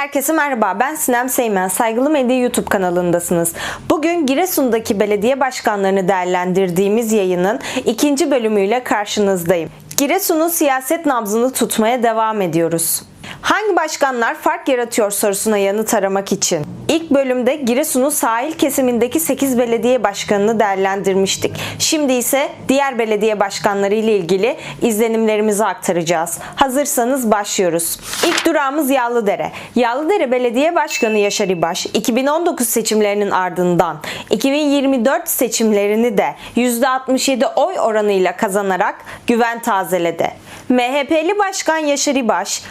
Herkese merhaba, ben Sinem Seymen. Saygılı Medya YouTube kanalındasınız. Bugün Giresun'daki belediye başkanlarını değerlendirdiğimiz yayının ikinci bölümüyle karşınızdayım. Giresun'un siyaset nabzını tutmaya devam ediyoruz. Hangi başkanlar fark yaratıyor sorusuna yanıt aramak için. İlk bölümde Giresun'un sahil kesimindeki 8 belediye başkanını değerlendirmiştik. Şimdi ise diğer belediye başkanları ile ilgili izlenimlerimizi aktaracağız. Hazırsanız başlıyoruz. İlk durağımız Yağlıdere. Yağlıdere Belediye Başkanı Yaşar İbaş, 2019 seçimlerinin ardından 2024 seçimlerini de %67 oy oranıyla kazanarak güven tazeledi. MHP'li Başkan Yaşar İbaş,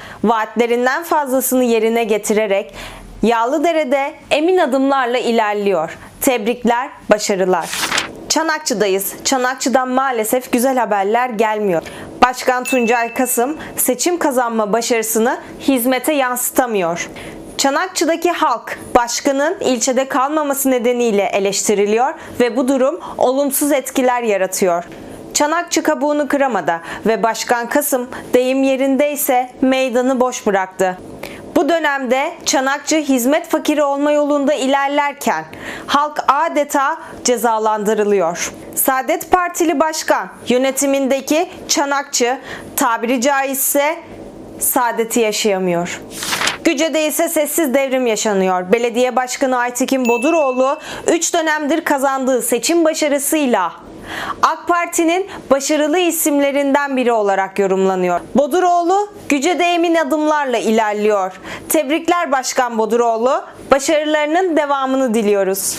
vaatlerinden fazlasını yerine getirerek Yağlıdere'de emin adımlarla ilerliyor. Tebrikler, başarılar. Çanakçı'dayız. Çanakçı'dan maalesef güzel haberler gelmiyor. Başkan Tuncay Kasım seçim kazanma başarısını hizmete yansıtamıyor. Çanakçı'daki halk başkanın ilçede kalmaması nedeniyle eleştiriliyor ve bu durum olumsuz etkiler yaratıyor. Çanakçı kabuğunu kıramadı ve Başkan Kasım deyim yerindeyse meydanı boş bıraktı. Bu dönemde Çanakçı hizmet fakiri olma yolunda ilerlerken halk adeta cezalandırılıyor. Saadet Partili Başkan yönetimindeki Çanakçı tabiri caizse saadeti yaşayamıyor. Güce'de ise sessiz devrim yaşanıyor. Belediye Başkanı Aytekin Boduroğlu 3 dönemdir kazandığı seçim başarısıyla AK Parti'nin başarılı isimlerinden biri olarak yorumlanıyor. Boduroğlu Güce'de emin adımlarla ilerliyor. Tebrikler Başkan Boduroğlu. Başarılarının devamını diliyoruz.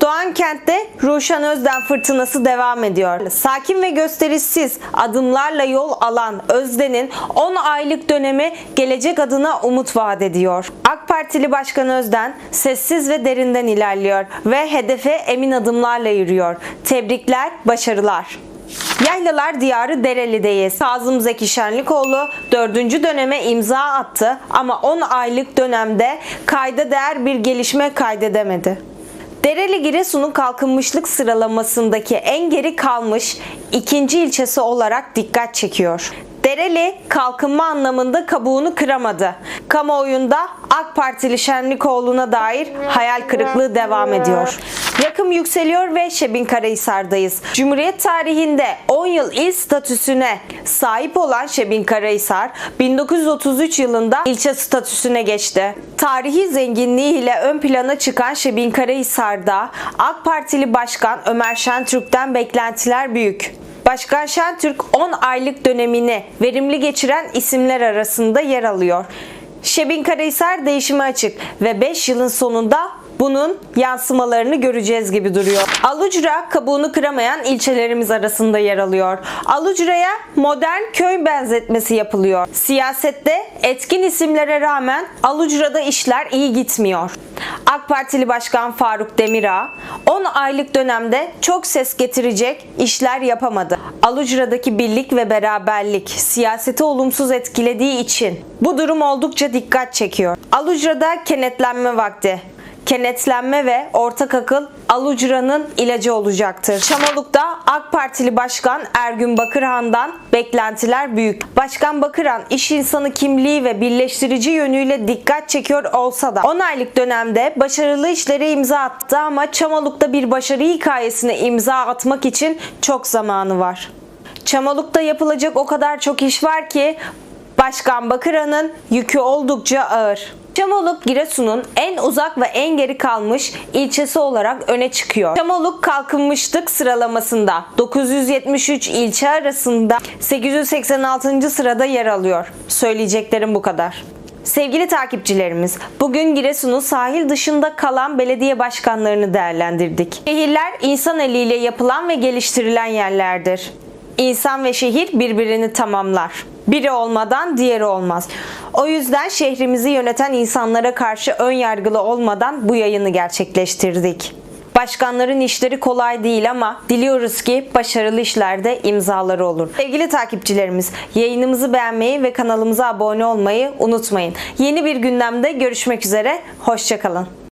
Doğan kentte Ruşen Özden fırtınası devam ediyor. Sakin ve gösterişsiz adımlarla yol alan Özden'in 10 aylık dönemi gelecek adına umut vaat ediyor. AK Partili Başkan Özden sessiz ve derinden ilerliyor ve hedefe emin adımlarla yürüyor. Tebrikler, başarılar. Yaylalar Diyarı Dereli'deyiz. Kazım Zeki Şenlikoğlu 4. döneme imza attı ama 10 aylık dönemde kayda değer bir gelişme kaydedemedi. Dereli Giresun'un kalkınmışlık sıralamasındaki en geri kalmış ikinci ilçesi olarak dikkat çekiyor. Dereli kalkınma anlamında kabuğunu kıramadı. Kamuoyunda AK Partili Şenlikoğlu'na dair hayal kırıklığı devam ediyor. Yakım yükseliyor ve Şebin Karahisar'dayız. Cumhuriyet tarihinde 10 yıl il statüsüne sahip olan Şebin Karahisar 1933 yılında ilçe statüsüne geçti. Tarihi zenginliğiyle ön plana çıkan Şebin Karahisar'da AK Partili Başkan Ömer Şentürk'ten beklentiler büyük. Başkan Şentürk 10 aylık dönemini verimli geçiren isimler arasında yer alıyor. Şebin Karahisar değişime açık ve 5 yılın sonunda bunun yansımalarını göreceğiz gibi duruyor. Alucra kabuğunu kıramayan ilçelerimiz arasında yer alıyor. Alucra'ya modern köy benzetmesi yapılıyor. Siyasette etkin isimlere rağmen Alucra'da işler iyi gitmiyor. AK Partili Başkan Faruk Demirağ 10 aylık dönemde çok ses getirecek işler yapamadı. Alucra'daki birlik ve beraberlik siyaseti olumsuz etkilediği için bu durum oldukça dikkat çekiyor. Alucra'da kenetlenme vakti kenetlenme ve ortak akıl Alucra'nın ilacı olacaktır. Çamoluk'ta AK Partili Başkan Ergün Bakırhan'dan beklentiler büyük. Başkan Bakırhan iş insanı kimliği ve birleştirici yönüyle dikkat çekiyor olsa da 10 aylık dönemde başarılı işlere imza attı ama Çamoluk'ta bir başarı hikayesine imza atmak için çok zamanı var. Çamoluk'ta yapılacak o kadar çok iş var ki Başkan Bakırhan'ın yükü oldukça ağır. Çamoluk Giresun'un en uzak ve en geri kalmış ilçesi olarak öne çıkıyor. Çamoluk kalkınmışlık sıralamasında 973 ilçe arasında 886. sırada yer alıyor. Söyleyeceklerim bu kadar. Sevgili takipçilerimiz, bugün Giresun'un sahil dışında kalan belediye başkanlarını değerlendirdik. Şehirler insan eliyle yapılan ve geliştirilen yerlerdir. İnsan ve şehir birbirini tamamlar. Biri olmadan diğeri olmaz. O yüzden şehrimizi yöneten insanlara karşı ön yargılı olmadan bu yayını gerçekleştirdik. Başkanların işleri kolay değil ama diliyoruz ki başarılı işlerde imzaları olur. Sevgili takipçilerimiz, yayınımızı beğenmeyi ve kanalımıza abone olmayı unutmayın. Yeni bir gündemde görüşmek üzere, hoşçakalın.